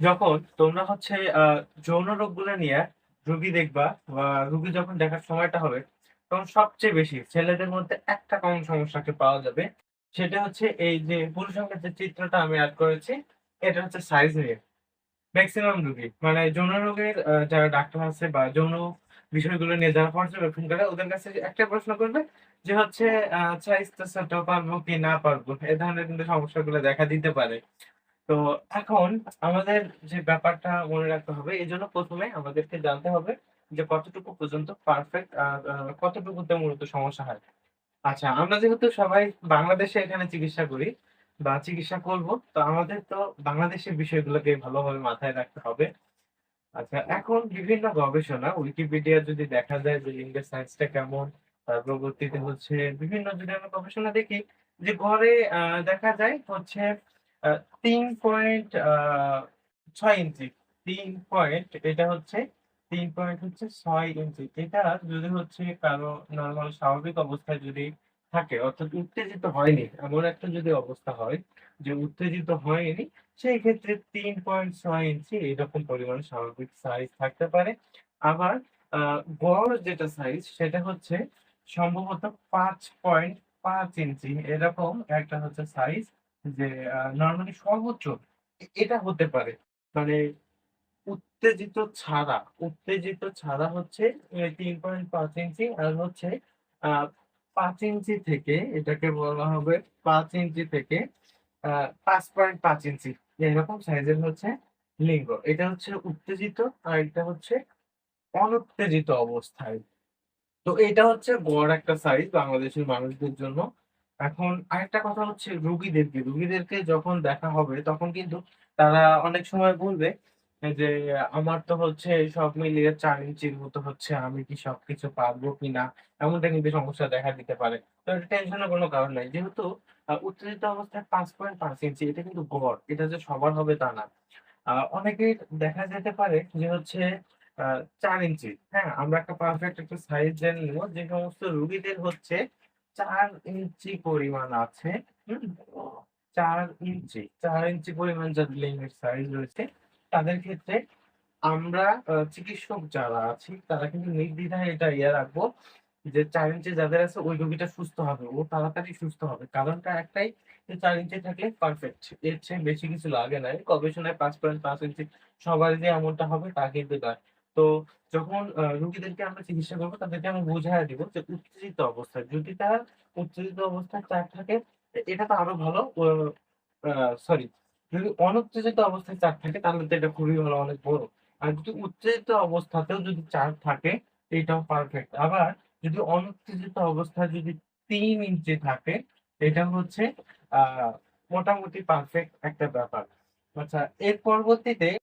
যখন তোমরা হচ্ছে আহ, যৌন রোগগুলো নিয়ে রুগী দেখবা বা রুগী যখন দেখার সময়টা হবে তখন সবচেয়ে বেশি ছেলেদের মধ্যে একটা কমন সমস্যাকে পাওয়া যাবে। সেটা হচ্ছে এই যে পুরুষের যে চিত্রটা আমি অ্যাড করেছি এটা হচ্ছে সাইজ নিয়ে। ম্যাক্সিমাম রুগী মানে যৌন রোগের আহ, যারা ডাক্তার আছে বা যৌন বিষয়গুলো নিয়ে যারা পর্যবেক্ষণ করে ওদের কাছে একটা প্রশ্ন করবে যে হচ্ছে তো ছোট পারব কি না পারব? এ ধরনের কিন্তু সমস্যাগুলো দেখা দিতে পারে। তো এখন আমাদের যে ব্যাপারটা মনে রাখতে হবে, এই জন্য প্রথমে আমাদেরকে জানতে হবে যে কতটুকু পর্যন্ত পারফেক্ট আর কতটুকুতে মূলত সমস্যা হয়। আচ্ছা আমরা যেহেতু সবাই বাংলাদেশে এখানে চিকিৎসা করি বা চিকিৎসা করব, তো আমাদের তো বাংলাদেশের বিষয়গুলোকে ভালোভাবে মাথায় রাখতে হবে। আচ্ছা এখন বিভিন্ন গবেষণা, উইকিপিডিয়া যদি দেখা যায় যে লিঙ্গের সায়েন্সটা কেমন, তার পরবর্তীতে হচ্ছে, বিভিন্ন যদি আমরা গবেষণা দেখি যে ঘরে দেখা যায় হচ্ছে তিন পয়েন্ট ছয় ইঞ্চি। তিন পয়েন্ট এটা হচ্ছে, তিন পয়েন্ট হচ্ছে ছয় ইঞ্চি। এটা যদি হচ্ছে কারও নর্মাল স্বাভাবিক অবস্থায় যদি থাকে, অর্থাৎ উত্তেজিত হয়নি, এমন একটা যদি অবস্থা হয় যে উত্তেজিত হয়নি, সেই ক্ষেত্রে তিন পয়েন্ট ছয় ইঞ্চি এরকম পরিমাণ স্বাভাবিক সাইজ থাকতে পারে। আবার গড় যেটা সাইজ সেটা হচ্ছে সম্ভবত পাঁচ পয়েন্ট পাঁচ ইঞ্চি। এরকম একটা হচ্ছে সাইজ যে নর্মালি সর্বোচ্চ এটা হতে পারে। মানে উত্তেজিত ছাড়া উত্তেজিত ছাড়া হচ্ছে তিন পয়েন্ট পাঁচ ইঞ্চি আর হচ্ছে পাঁচ ইঞ্চি থেকে এটাকে বলা হবে পাঁচ ইঞ্চি থেকে পাঁচ পয়েন্ট পাঁচ ইঞ্চি। এরকম সাইজের হচ্ছে লিঙ্গ। এটা হচ্ছে উত্তেজিত আর এটা হচ্ছে অনুত্তেজিত অবস্থায়। তো এটা হচ্ছে গড় একটা সাইজ বাংলাদেশের মানুষদের জন্য। এখন আরেকটা কথা হচ্ছে রুগীদেরকে। রুগীদেরকে যখন দেখা হবে তখন কিন্তু তারা অনেক সময় বলবে যে আমার তো হচ্ছে সব মিলিয়ে চার ইঞ্চির মতো হচ্ছে আমি কি সবকিছু পারব কিনা? এমনটা কিন্তু সমস্যা দেখা দিতে পারে। তো এটা টেনশনের কোনো কারণ নাই। যেহেতু আহ, উত্তেজিত অবস্থায় পাঁচ পয়েন্ট পাঁচ ইঞ্চি এটা কিন্তু গড় এটা যে সবার হবে তা না। আহ দেখা যেতে পারে যে হচ্ছে আহ, চার ইঞ্চি। হ্যাঁ আমরা একটা পারফেক্ট একটা সাইজ জেনে নিব। যে সমস্ত রুগীদের হচ্ছে চার ইঞ্চি পরিমাণ আছে চার ইঞ্চি চার ইঞ্চি পরিমাণ যাদের লিঙ্গের সাইজ রয়েছে, তাদের ক্ষেত্রে আমরা চিকিৎসক যারা আছি, তারা কিন্তু নির্দ্বিধায় এটা ইয়ে রাখব যে চার ইঞ্চি যাদের আছে, ওই রোগীটা সুস্থ হবে, ও তাড়াতাড়ি সুস্থ হবে। কারণটা একটাই যে চার ইঞ্চি থাকলে পারফেক্ট এর চেয়ে বেশি কিছু লাগে না। গবেষণায় পাঁচ পয়েন্ট পাঁচ ইঞ্চি সবার যে এমনটা হবে, তা কিন্তু নয়। তো যখন রুগীদেরকে আমরা চিকিৎসা করব, তাদেরকে আমি বুঝাই দিব যে উত্তেজিত অবস্থায় যদি তার উত্তেজিত অবস্থায় চাপ থাকে এটা তো আরও ভালো সরি যদি অনুত্তেজিত অবস্থায় চাপ থাকে, তাহলে তো এটা খুবই ভালো, অনেক বড়। আর যদি উত্তেজিত অবস্থাতেও যদি চাপ থাকে, এটাও পারফেক্ট আবার যদি অনুত্তেজিত অবস্থায় যদি তিন ইঞ্চি থাকে, এটা হচ্ছে, আহ, মোটামুটি পারফেক্ট একটা ব্যাপার। আচ্ছা এর পরবর্তীতে